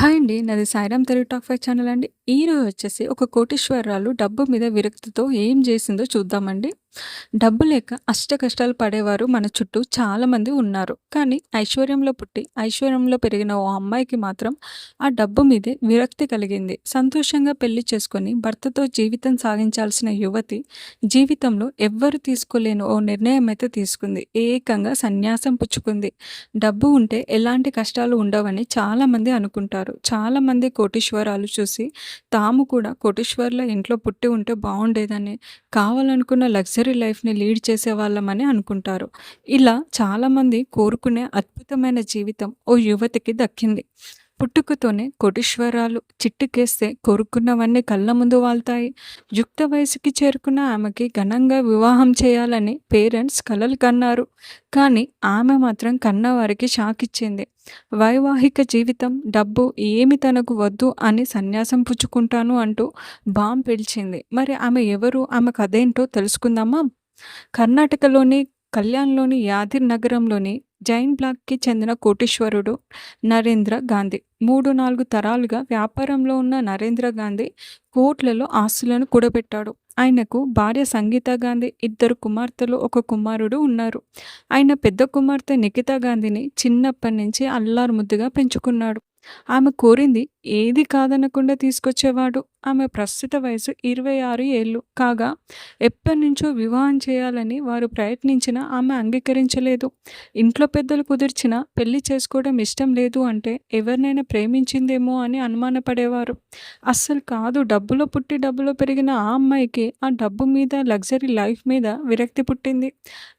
Hi అండి. నాది Sairam Telugu talk five channel అండి. ఈరోజు వచ్చేసి ఒక కోటీశ్వరరాలు డబ్బు మీద విరక్తితో ఏం చేసిందో చూద్దామండి. డబ్బు లేక అష్ట కష్టాలు పడేవారు మన చుట్టూ చాలామంది ఉన్నారు. కానీ ఐశ్వర్యంలో పుట్టి, ఐశ్వర్యంలో పెరిగిన ఓ అమ్మాయికి మాత్రం ఆ డబ్బు మీదే విరక్తి కలిగింది. సంతోషంగా పెళ్ళి చేసుకొని భర్తతో జీవితం సాగించాల్సిన యువతి జీవితంలో ఎవ్వరు తీసుకోలేని ఓ నిర్ణయం అయితే తీసుకుంది. ఏకంగా సన్యాసం పుచ్చుకుంది. డబ్బు ఉంటే ఎలాంటి కష్టాలు ఉండవని చాలామంది అనుకుంటారు. చాలామంది కోటీశ్వరాలు చూసి తాము కూడా కోటీశ్వరుల ఇంట్లో పుట్టి ఉంటే బాగుండేదని, కావాలనుకున్న లగ్జరీ లైఫ్‌ని లీడ్ చేసేవాళ్ళమని అనుకుంటారు. ఇలా చాలామంది కోరుకునే అద్భుతమైన జీవితం ఓ యువతికి దక్కింది. పుట్టుకతోనే కోటీశ్వరాలు. చిట్టుకేస్తే కోరుకున్నవన్నీ కళ్ళ ముందు వాల్తాయి. యుక్త వయసుకి చేరుకున్న ఆమెకి ఘనంగా వివాహం చేయాలని పేరెంట్స్ కలలు కన్నారు. కానీ ఆమె మాత్రం కన్నవారికి షాక్ ఇచ్చింది వైవాహిక జీవితం, డబ్బు ఏమి తనకు వద్దు అని సన్యాసం పుచ్చుకుంటాను అంటూ బాం పిలిచింది మరి ఆమె ఎవరు? ఆమె కథేంటో తెలుసుకుందామా? కర్ణాటకలోని కళ్యాణ్‌లోని యాదిర్ నగరంలోని జైన్ బ్లాక్‌కి చెందిన కోటీశ్వరుడు నరేంద్ర గాంధీ. మూడు నాలుగు తరాలుగా వ్యాపారంలో ఉన్న నరేంద్ర గాంధీ కోట్లలో ఆస్తులను కూడబెట్టాడు. ఆయనకు భార్య సంగీతా గాంధీ, ఇద్దరు కుమార్తెలు, ఒక కుమారుడు ఉన్నారు. ఆయన పెద్ద కుమార్తె నిఖితా గాంధీని చిన్నప్పటి నుంచి అల్లారుముద్దుగా పెంచుకున్నాడు. ఆమె కోరింది ఏది కాదనకుండా తీసుకొచ్చేవాడు. ఆమె ప్రస్తుత వయసు ఇరవై ఆరు ఏళ్ళు కాగా ఎప్పటినుంచో వివాహం చేయాలని వారు ప్రయత్నించినా ఆమె అంగీకరించలేదు. ఇంట్లో పెద్దలు కుదిర్చినా పెళ్ళి చేసుకోవడం ఇష్టం లేదు అంటే ఎవరినైనా ప్రేమించిందేమో అని అనుమానపడేవారు. అస్సలు కాదు డబ్బులో పుట్టి డబ్బులో పెరిగిన ఆ అమ్మాయికి ఆ డబ్బు మీద, లగ్జరీ లైఫ్ మీద విరక్తి పుట్టింది.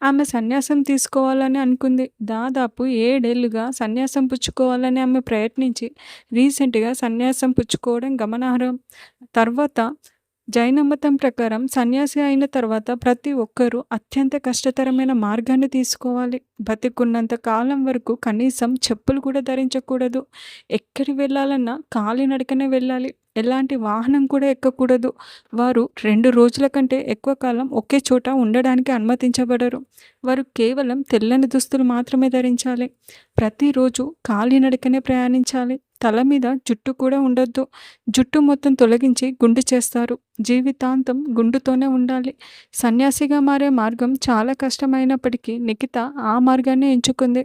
ఆమె సన్యాసం తీసుకోవాలని అనుకుంది. దాదాపు ఏడేళ్ళుగా సన్యాసం పుచ్చుకోవాలని ఆమె ప్రయత్నించి రీసెంట్‌గా సన్యాసం పుచ్చుకోవడం గమనార్హం. తర్వాత జైనమతం ప్రకారం సన్యాసి అయిన తర్వాత ప్రతి ఒక్కరూ అత్యంత కష్టతరమైన మార్గాన్ని తీసుకోవాలి. బతికున్నంత కాలం వరకు కనీసం చెప్పులు కూడా ధరించకూడదు. ఎక్కడికి కాలి కాలినడకనే వెళ్ళాలి. ఎలాంటి వాహనం కూడా ఎక్కకూడదు. వారు రెండు రోజుల కంటే ఎక్కువ కాలం ఒకే చోట ఉండడానికి అనుమతించబడరు. వారు కేవలం తెల్లని దుస్తులు మాత్రమే ధరించాలి. ప్రతిరోజు కాలినడకనే ప్రయాణించాలి. తల మీద జుట్టు కూడా ఉండొద్దు. జుట్టు మొత్తం తొలగించి గుండు చేస్తారు. జీవితాంతం గుండుతోనే ఉండాలి. సన్యాసిగా మారే మార్గం చాలా కష్టమైనప్పటికీ నిఖిత ఆ మార్గాన్ని ఎంచుకుంది.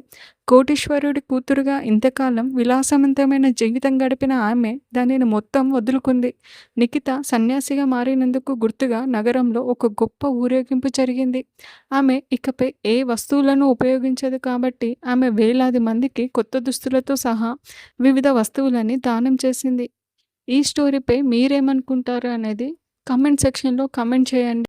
కోటీశ్వరుడి కూతురుగా ఇంతకాలం విలాసవంతమైన జీవితం గడిపిన ఆమె దానిని మొత్తం వదులుకుంది. నిఖిత సన్యాసిగా మారినందుకు గుర్తుగా నగరంలో ఒక గొప్ప ఊరేగింపు జరిగింది. ఆమె ఇకపై ఏ వస్తువులను ఉపయోగించదు కాబట్టి ఆమె వేలాది మందికి కొత్త దుస్తులతో సహా వివిధ వస్తువులని దానం చేసింది. ఈ స్టోరీపై మీరేమనుకుంటారు అనేది కమెంట్ సెక్షన్‌లో కమెంట్ చేయండి.